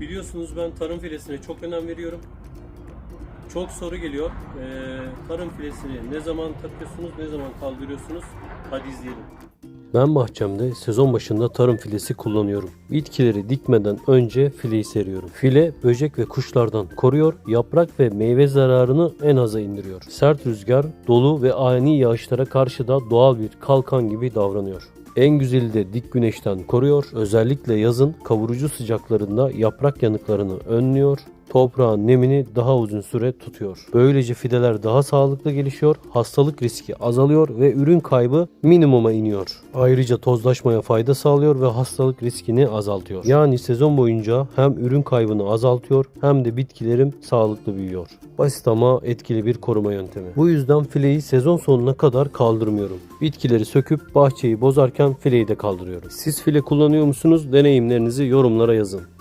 Biliyorsunuz ben tarım filesine çok önem veriyorum. Çok soru geliyor. Ee, tarım filesini ne zaman takıyorsunuz, ne zaman kaldırıyorsunuz? Hadi izleyelim. Ben bahçemde sezon başında tarım filesi kullanıyorum. Bitkileri dikmeden önce fileyi seriyorum. File böcek ve kuşlardan koruyor, yaprak ve meyve zararını en aza indiriyor. Sert rüzgar, dolu ve ani yağışlara karşı da doğal bir kalkan gibi davranıyor. En güzeli de dik güneşten koruyor. Özellikle yazın kavurucu sıcaklarında yaprak yanıklarını önlüyor. Toprağın nemini daha uzun süre tutuyor. Böylece fideler daha sağlıklı gelişiyor, hastalık riski azalıyor ve ürün kaybı minimuma iniyor. Ayrıca tozlaşmaya fayda sağlıyor ve hastalık riskini azaltıyor. Yani sezon boyunca hem ürün kaybını azaltıyor hem de bitkilerim sağlıklı büyüyor. Basit ama etkili bir koruma yöntemi. Bu yüzden fileyi sezon sonuna kadar kaldırmıyorum. Bitkileri söküp bahçeyi bozarken fileyi de kaldırıyorum. Siz file kullanıyor musunuz? Deneyimlerinizi yorumlara yazın.